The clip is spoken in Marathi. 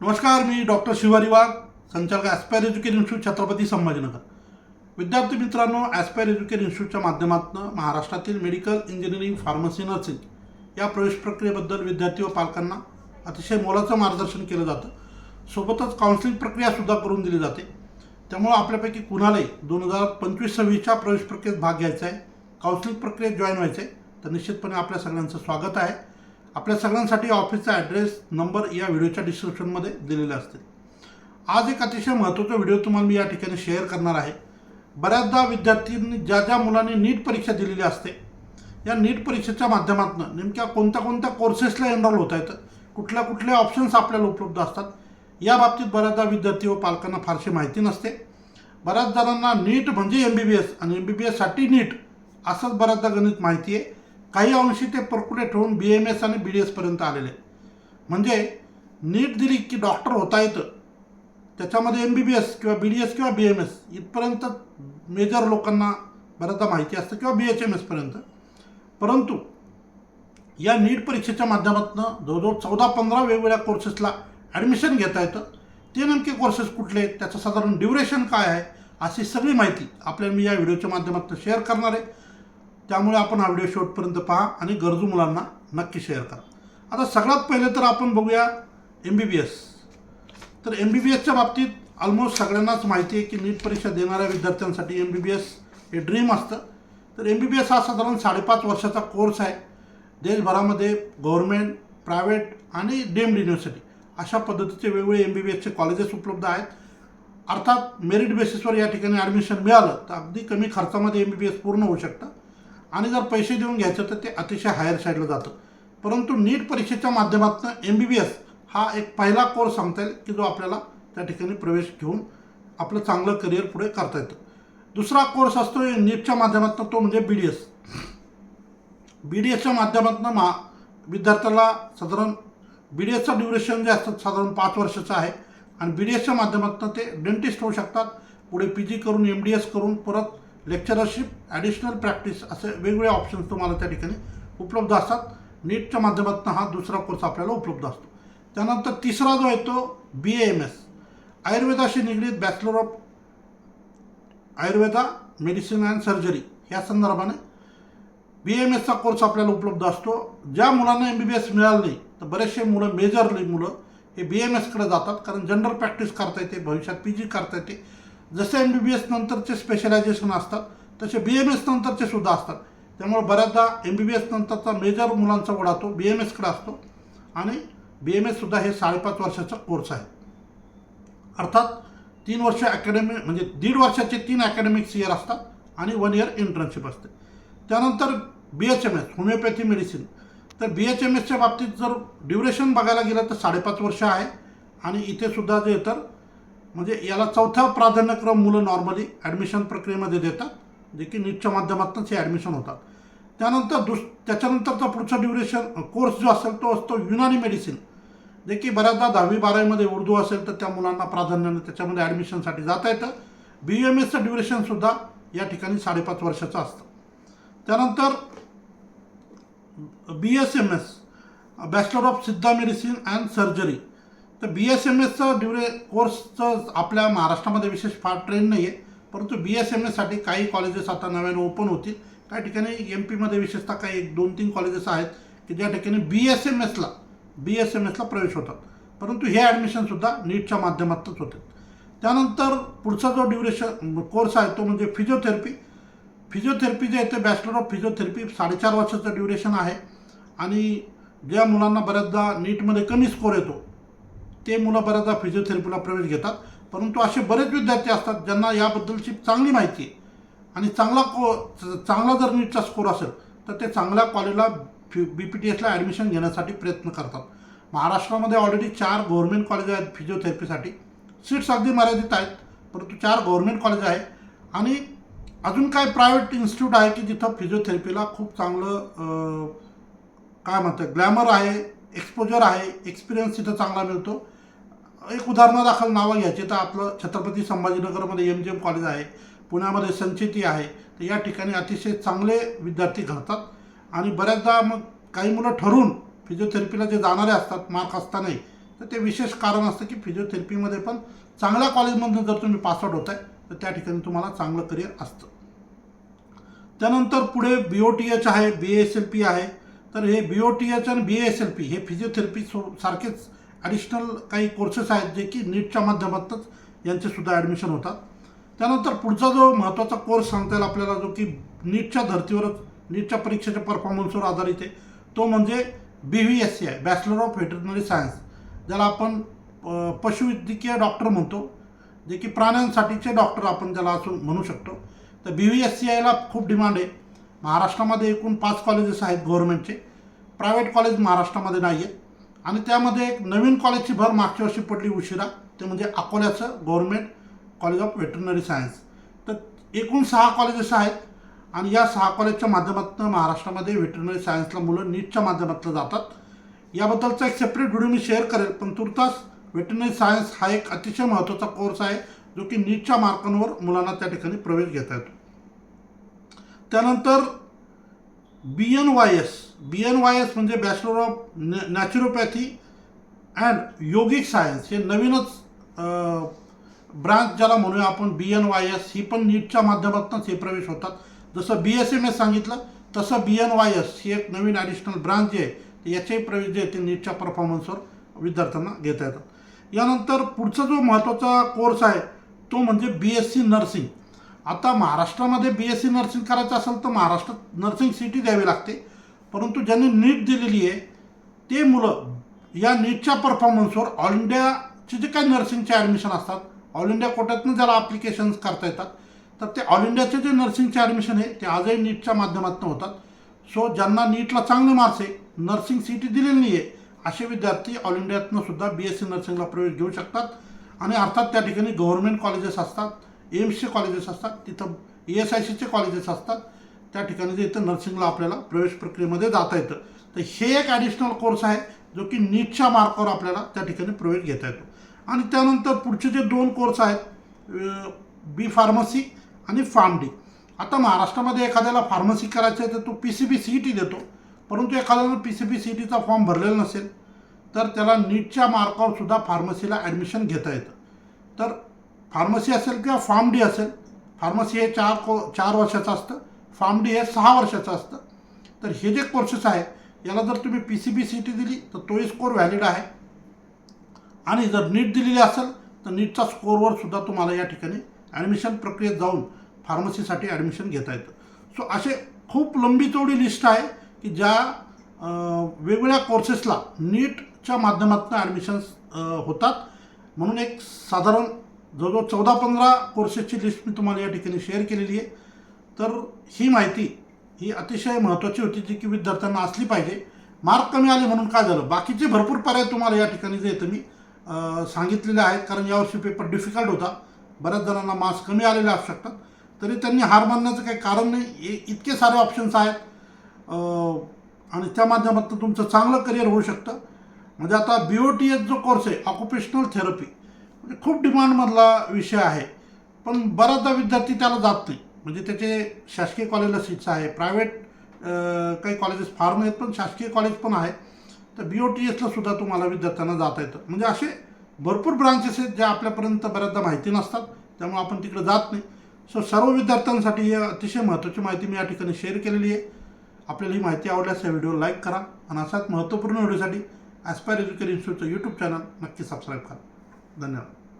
नमस्कार मी डॉक्टर शिवारी वाघ संचालक Aspire Education Institute Chhatrapati Sambhajinagar. विद्यार्थी मित्रांनो ॲस्पायर एज्युकेशन इन्स्टिट्यूटच्या माध्यमातून महाराष्ट्रातील मेडिकल इंजिनिअरिंग फार्मसी नर्सिंग या प्रवेश प्रक्रियेबद्दल विद्यार्थी व पालकांना अतिशय मोलाचं मार्गदर्शन केलं जातं. सोबतच काउन्सिलिंग प्रक्रियासुद्धा करून दिली जाते. त्यामुळं आपल्यापैकी कुणालाही दोन हजार पंचवीस सव्वीसच्या प्रवेश प्रक्रियेत भाग घ्यायचा आहे काउन्सिलिंग प्रक्रियेत जॉईन व्हायचं आहे तर निश्चितपणे आपल्या सगळ्यांचं स्वागत आहे. आपल्या सगळ्यांसाठी ऑफिसचा ॲड्रेस नंबर या व्हिडिओच्या डिस्क्रिप्शनमध्ये दिलेले असतील. आज एक अतिशय महत्त्वाचा व्हिडिओ तुम्हाला मी या ठिकाणी शेअर करणार आहे. बऱ्याचदा विद्यार्थ्यांनी ज्या ज्या मुलांनी नीट परीक्षा दिलेली असते या नीट परीक्षेच्या माध्यमातून नेमक्या कोणत्या कोणत्या कोर्सेसला एनरोल होता येतं कुठल्या कुठल्या ऑप्शन्स आपल्याला उपलब्ध असतात या बाबतीत बऱ्याचदा विद्यार्थी व पालकांना फारशी माहिती नसते. बऱ्याच जणांना नीट म्हणजे एम बी बी एस आणि एम बी बी एससाठी नीट असंच बऱ्याचदा गणित माहिती आहे. काही अंशी ते परकुलेट होऊन बी एम एस आणि बी डी एसपर्यंत आलेले. म्हणजे नीट दिली की डॉक्टर होता येतं. त्याच्यामध्ये एम बी बी एस किंवा बी डी एस किंवा बी एम एस इथपर्यंत मेजर लोकांना बऱ्याचदा माहिती असतं किंवा बी एच एम एसपर्यंत परंतु या नीट परीक्षेच्या माध्यमातून जवळजवळ चौदा पंधरा वेगवेगळ्या कोर्सेसला ॲडमिशन घेता येतं. ते नेमके कोर्सेस कुठले? आहेत त्याचं साधारण ड्युरेशन काय आहे? अशी सगळी माहिती आपल्याला मी या व्हिडिओच्या माध्यमातून शेअर करणार आहे. त्यामुळे आपण हा व्हिडिओ शेवटपर्यंत पहा आणि गरजू मुलांना नक्की शेअर करा. आता सगळ्यात पहिले तर आपण बघूया एम बी बी एस तर एम बी बी एसच्या बाबतीत ऑलमोस्ट सगळ्यांनाच माहिती आहे की नीट परीक्षा देणाऱ्या विद्यार्थ्यांसाठी एम बी बी एस हे ड्रीम असतं. तर एम बी बी एस हा साधारण साडेपाच वर्षाचा कोर्स आहे. देशभरामध्ये गव्हर्मेंट प्रायव्हेट आणि डीम्ड युनिव्हर्सिटी अशा पद्धतीचे वेगवेगळे एम बी बी एसचे कॉलेजेस उपलब्ध आहेत. अर्थात मेरिट बेसिसवर या ठिकाणी ॲडमिशन मिळालं तर अगदी कमी खर्चामध्ये एम बी बी एस पूर्ण होऊ शकतं. आणि जर पैसे देऊन घ्यायचं तर ते अतिशय हायर साईडला जातं. परंतु नीट परीक्षेच्या माध्यमातून एम बी बी एस हा एक पहिला कोर्स सांगता येईल की जो आपल्याला त्या ठिकाणी प्रवेश घेऊन आपलं चांगलं करिअर पुढे करता येतं. दुसरा कोर्स असतो नीटच्या माध्यमातून तो म्हणजे B D S B D एसच्या माध्यमातून मा विद्यार्थ्याला साधारण बी डी एसचं ड्युरेशन जे असतं साधारण पाच वर्षाचं आहे आणि बी डी एसच्या माध्यमातून ते डेंटिस्ट होऊ शकतात. पुढे पी जी करून एम डी एस करून परत लेक्चरशिप ॲडिशनल प्रॅक्टिस असे वेगवेगळे ऑप्शन्स तुम्हाला त्या ठिकाणी उपलब्ध असतात. नीटच्या माध्यमातून हा दुसरा कोर्स आपल्याला उपलब्ध असतो. त्यानंतर तिसरा जो आहे तो बी ए एम एस आयुर्वेदाशी निगडीत bachelor of Ayurveda medicine and surgery ह्या संदर्भाने बी एम एसचा कोर्स आपल्याला उपलब्ध असतो. ज्या मुलांना एम बी बी एस मिळालं नाही तर बरेचसे मुलं मेजरली मुलं हे बी एम एसकडे जातात. कारण जनरल प्रॅक्टिस करता येते भविष्यात पी जी करता येते. जसे एम बी बी एस नंतरचे स्पेशलायझेशन असतात तसे बी एम एस नंतरचे सुद्धा असतात. त्यामुळे बऱ्याचदा एम बी बी एस नंतरचा मेजर मुलांचा ओढा तो बी एम एसकडे असतो. आणि बी एम एससुद्धा हे साडेपाच वर्षाचा कोर्स आहे. अर्थात तीन वर्ष अकॅडमी म्हणजे दीड वर्षाचे तीन अकॅडमिक्स इयर असतात आणि वन इयर इंटर्नशिप असते. त्यानंतर B H M S homeopathy medicine तर बी एच एम एसच्या बाबतीत जर ड्युरेशन बघायला गेलं तर साडेपाच वर्ष आहे. आणि इथे सुद्धा जे तर म्हणजे याला चौथा प्राधान्यक्रम मुलं नॉर्मली ॲडमिशन प्रक्रियेमध्ये देतात. जे की नीटच्या माध्यमातूनच हे ॲडमिशन होतात. त्यानंतर दुस त्याच्यानंतरचा पुढचा ड्युरेशन कोर्स जो असेल तो असतो युनानी मेडिसिन जे की बऱ्याचदा दहावी बारावीमध्ये उर्दू असेल तर त्या मुलांना प्राधान्याने त्याच्यामध्ये ॲडमिशनसाठी जाता येतं. बी एम एसचं ड्युरेशनसुद्धा या ठिकाणी साडेपाच वर्षाचं असतं. त्यानंतर B S M S bachelor of Siddha medicine and surgery तर बी एस एम एसचं ड्युरे कोर्सचं आपल्या महाराष्ट्रामध्ये विशेष फार ट्रेंड नाही आहे परंतु बी एस एम एससाठी काही कॉलेजेस आता नव्यानं ओपन होतील. काही ठिकाणी एम पीमध्ये विशेषतः काही एक दोन तीन कॉलेजेस आहेत की ज्या ठिकाणी बी एस एम एसला बी एस एम एसला प्रवेश होतात. परंतु हे ॲडमिशनसुद्धा नीटच्या माध्यमातच होते. त्यानंतर पुढचा जो ड्युरेशन कोर्स आहे तो म्हणजे फिजिओथेरपी फिजिओथेरपी जे आहे ते बॅचलर ऑफ फिजिओथेरपी साडेचार वर्षाचं ड्युरेशन आहे. आणि ज्या मुलांना बऱ्याचदा नीटमध्ये कमी स्कोर येतो ते मुलं बऱ्याचदा फिजिओथेरपीला प्रवेश घेतात. परंतु असे बरेच विद्यार्थी असतात ज्यांना याबद्दलची चांगली माहिती आहे. आणि चांगला को चांगला जर नीटचा स्कोर असेल तर ते चांगल्या कॉलेजला फि बी पी टी एसला ॲडमिशन घेण्यासाठी प्रयत्न करतात. महाराष्ट्रामध्ये ऑलरेडी चार गव्हर्मेंट कॉलेज आहेत फिजिओथेरपीसाठी सीट्स अगदी मर्यादित आहेत परंतु चार गव्हर्मेंट कॉलेज आहे. आणि अजून काय प्रायव्हेट इन्स्टिट्यूट आहे की जिथं फिजिओथेरपीला खूप चांगलं काय म्हणतात ग्लॅमर आहे एक्सपोजर आहे एक्सपिरियन्स तिथं चांगला मिळतो. एक उदाहरणादाखल नावं घ्यायची. तर आपलं छत्रपती संभाजीनगरमध्ये एम जी एम कॉलेज आहे पुण्यामध्ये संचेती आहे. तर या ठिकाणी अतिशय चांगले विद्यार्थी घडतात. आणि बऱ्याचदा मग काही मुलं ठरून फिजिओथेरपीला जे जाणारे असतात मार्क असतानाही तर ते विशेष कारण असतं की फिजिओथेरपीमध्ये पण चांगल्या कॉलेजमधून जर तुम्ही पासआउट होत आहे तर त्या ठिकाणी तुम्हाला चांगलं करिअर असतं. त्यानंतर पुढे बी ओ टी एच आहे बी एस एल पी आहे. तर हे बी ओ टी एच आणि बी एस एल पी हे फिजिओथेरपी सो सारखेच ॲडिशनल काही कोर्सेस आहेत जे की नीटच्या माध्यमातूनच यांचेसुद्धा ॲडमिशन होतात. त्यानंतर पुढचा जो महत्त्वाचा कोर्स सांगता येईल आपल्याला जो की नीटच्या धर्तीवरच नीटच्या परीक्षेच्या परफॉर्मन्सवर आधारित आहे तो म्हणजे बी व्ही एस सी आहे बॅचलर ऑफ व्हेटरनरी सायन्स ज्याला आपण पशुवैद्यकीय डॉक्टर म्हणतो जे की प्राण्यांसाठीचे डॉक्टर आपण ज्याला असं म्हणू शकतो. तर बी व्ही एस सी आयला खूप डिमांड आहे. महाराष्ट्रामध्ये एकूण पाच कॉलेजेस आहेत गव्हर्नमेंटचे प्रायव्हेट कॉलेज महाराष्ट्रामध्ये नाही आहेत आणि त्यामध्ये एक नवीन कॉलेजची भर मागच्या वर्षी पडली उशिरा. ते म्हणजे अकोल्याचं government college of veterinary science तर एकूण सहा कॉलेजेस आहेत आणि या सहा कॉलेजच्या माध्यमातून महाराष्ट्रामध्ये व्हेटरनरी सायन्सला मुलं नीटच्या माध्यमातून जातात. याबद्दलचा एक सेपरेट व्हिडिओ मी शेअर करेल पण तुर्तास व्हेटरनरी सायन्स हा एक अतिशय महत्त्वाचा कोर्स आहे जो की नीटच्या मार्कांवर मुलांना त्या ठिकाणी प्रवेश घेता येतो. त्यानंतर B N Y S B N Y S म्हणजे bachelor of naturopathy and yogic science हे नवीनच ब्रांच ज्याला म्हणूया आपण बी एन वाय एस ही पण नीटच्या माध्यमातूनच हे प्रवेश होतात. जसं बी एस एम एस सांगितलं तसं बी एन वाय एस ही एक नवीन ॲडिशनल ब्रांच जी आहे. याचेही प्रवेश जे आहे ते नीटच्या परफॉर्मन्सवर विद्यार्थ्यांना घेता येतात. यानंतर पुढचा जो महत्त्वाचा कोर्स आहे तो म्हणजे बी एस सी नर्सिंग आता महाराष्ट्रामध्ये बी एस सी नर्सिंग करायचं असेल तर महाराष्ट्रात नर्सिंग सिटी द्यावी लागते. परंतु ज्यांनी नीट दिलेली आहे ते मुलं या नीटच्या परफॉर्मन्सवर ऑल इंडियाचे जे काही नर्सिंगचे ॲडमिशन असतात ऑल इंडिया कोट्यातनं ज्याला ॲप्लिकेशन्स करता येतात तर ते ऑल इंडियाचे जे नर्सिंगचे ॲडमिशन आहे ते आजही नीटच्या माध्यमातून होतात. सो ज्यांना नीटला चांगले मार्क्स आहे नर्सिंग सीटी दिलेली नाही आहे असे विद्यार्थी ऑल इंडियातनं सुद्धा बी एस सी नर्सिंगला प्रवेश घेऊ शकतात. आणि अर्थात त्या ठिकाणी गव्हर्नमेंट कॉलेजेस असतात एम्सचे कॉलेजेस असतात तिथं ई एस आय सीचे कॉलेजेस असतात. त्या ठिकाणी जे इथं नर्सिंगला आपल्याला प्रवेश प्रक्रियेमध्ये जाता येतं. तर हे एक ॲडिशनल कोर्स आहे जो की नीटच्या मार्कावर आपल्याला त्या ठिकाणी प्रवेश घेता येतो. आणि त्यानंतर पुढचे जे दोन कोर्स आहेत बी फार्मसी आणि फार्म डी आता महाराष्ट्रामध्ये एखाद्याला फार्मसी करायचं आहे तर तो P C B C E T देतो. परंतु एखाद्याला P C B C E टीचा फॉर्म भरलेला नसेल तर त्याला नीटच्या मार्कावर सुद्धा फार्मसीला ॲडमिशन घेता येतं. तर फार्मसी असेल किंवा फार्म डी असेल फार्मसी हे चार को चार वर्षाचं असतं फार्म डी हे सहा वर्षाचं असतं. तर हे जे कोर्सेस आहे याला जर तुम्ही P C B C T दिली तर तोही स्कोर व्हॅलिड आहे. आणि जर नीट दिलेली असेल तर नीटचा स्कोअरवर सुद्धा तुम्हाला या ठिकाणी ॲडमिशन प्रक्रियेत जाऊन फार्मसीसाठी ॲडमिशन घेता येतं. सो असे खूप लंबी चौडी लिस्ट आहे की ज्या वेगवेगळ्या कोर्सेसला नीटच्या माध्यमातून ॲडमिशन्स होतात. म्हणून एक साधारण जवळजवळ चौदा पंधरा कोर्सेसची लिस्ट मी तुम्हाला या ठिकाणी शेअर केलेली आहे. तर ही माहिती ही अतिशय महत्त्वाची होती जी की विद्यार्थ्यांना असली पाहिजे. मार्क कमी आले म्हणून काय झालं? बाकीचे भरपूर पर्याय तुम्हाला या ठिकाणी जे तुम्ही सांगितलेले आहेत. कारण यावर्षी पेपर डिफिकल्ट होता. बऱ्याच जणांना मार्क्स कमी आलेले असू शकतात. तरी त्यांनी हार मानण्याचं काही कारण नाही. इतके सारे ऑप्शन्स आहेत. आणि त्या माध्यमातून तुमचं चांगलं करिअर होऊ शकतं. म्हणजे आता बी ओ टी एच जो कोर्स आहे ऑक्युपेशनल थेरपी खूप डिमांडमधला विषय आहे. पण बऱ्याचदा विद्यार्थी त्याला जात नाही. म्हणजे त्याचे शासकीय कॉलेजला सीट्स आहे. प्रायव्हेट काही कॉलेजेस फार नाहीत पण शासकीय कॉलेज पण आहे. तर बी ओ टी एसला सुद्धा तुम्हाला विद्यार्थ्यांना जाता येतं. म्हणजे असे भरपूर ब्रांचेस आहेत ज्या आपल्यापर्यंत बऱ्याचदा माहिती नसतात. त्यामुळे आपण तिकडे जात नाही. सो सर्व विद्यार्थ्यांसाठी ही अतिशय महत्त्वाची माहिती मी या ठिकाणी शेअर केलेली आहे. आपल्याला ही माहिती आवडल्यास या व्हिडिओ लाईक करा. आणि असाच महत्त्वपूर्ण व्हिडिओसाठी ॲस्पायर एज्युकेशन इन्स्टिट्यूटचं यूट्यूब चॅनल नक्की सबस्क्राईब करा. ಧನ್ಯವಾದ